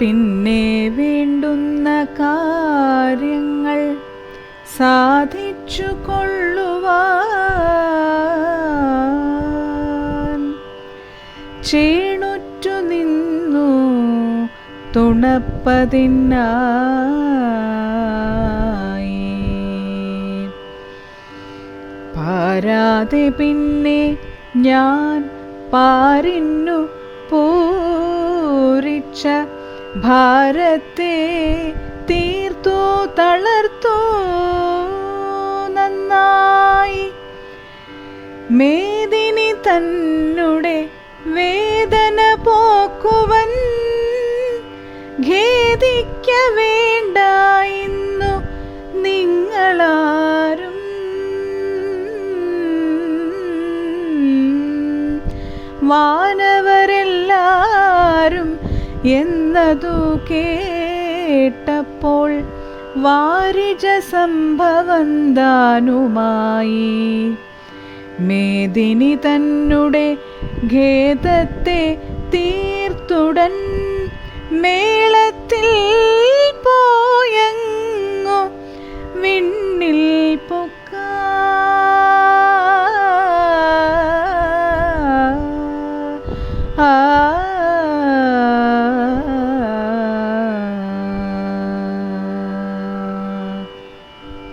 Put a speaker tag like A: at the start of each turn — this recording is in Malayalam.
A: പിന്നെ വേണ്ടുന്ന കാര്യങ്ങൾ സാധിച്ചു കൊള്ളുവാൻ ചേണുറ്റു നിന്നു തുണപ്പതിനായി. പാരാതെ പിന്നെ ഞാൻ പാരിന്നു പൂരിച്ച ഭാരത്തെ തീർത്തു തളർത്തു നന്നായി. മേദിനി തന്നുടെ വേദന പോക്കുവൻ ഖേദിക്ക വേണ്ട ഇന്നു നിങ്ങളാരും. വാനവരെല്ലാരും എന്നതു കേട്ടപ്പോൾ വാരിജ സംഭവന്താനുമായി. മേദിനി തന്നെ ഖേദത്തെ തീർത്തുടൻ മേളത്തിൽ പോയങ്ങു വിണ്ണിൽ പൊക്ക. ആ